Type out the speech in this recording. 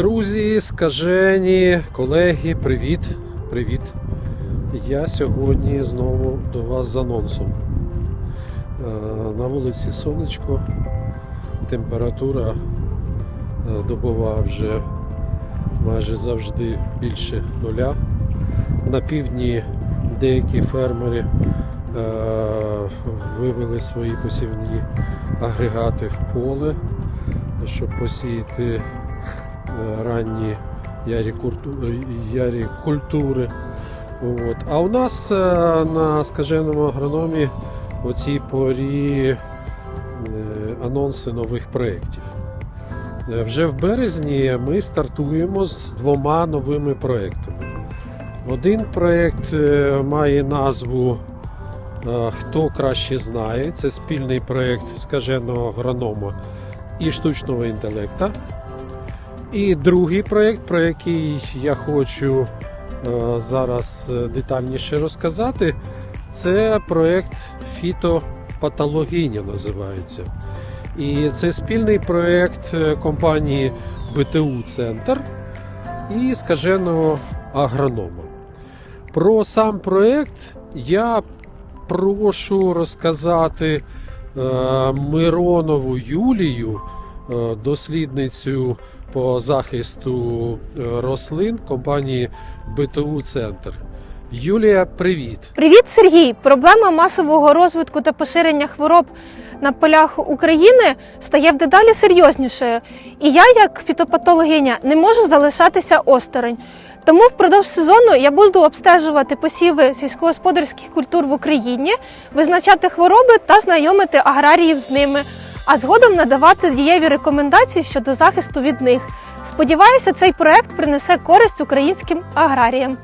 Друзі, скажені, колеги, привіт! Привіт! Я сьогодні знову до вас з анонсом. Е, На вулиці сонечко, температура е, добова вже майже завжди більше нуля. На півдні деякі фермери е, вивели свої посівні агрегати в поле, щоб посіяти е, ранні ярі, культури. От. А у нас е, на скаженому агрономі у цій порі е, анонси нових проєктів. Е, Вже в березні ми стартуємо з двома новими проєктами. Один проєкт має назву Хто краще знає. Це спільний проєкт скаженого агронома і штучного інтелекта. І другий проєкт, про який я хочу е, зараз е, детальніше розказати, це проєкт Фітопатологиня називається. І це спільний проєкт е, компанії БТУ Центр і скаженого агронома. Про сам проєкт я прошу розказати Миронову Юлію, дослідницю по захисту е, рослин компанії БТУ Центр. Юлія, привіт! Привіт, Сергій! Проблема масового розвитку та поширення хвороб на полях України стає дедалі серйознішою. І я, як фітопатологиня, не можу залишатися осторонь. Тому впродовж сезону я буду обстежувати посіви сільськогосподарських культур в Україні, визначати хвороби та знайомити аграріїв з ними, а згодом надавати дієві рекомендації щодо захисту від них. Сподіваюся, цей проект принесе користь українським аграріям.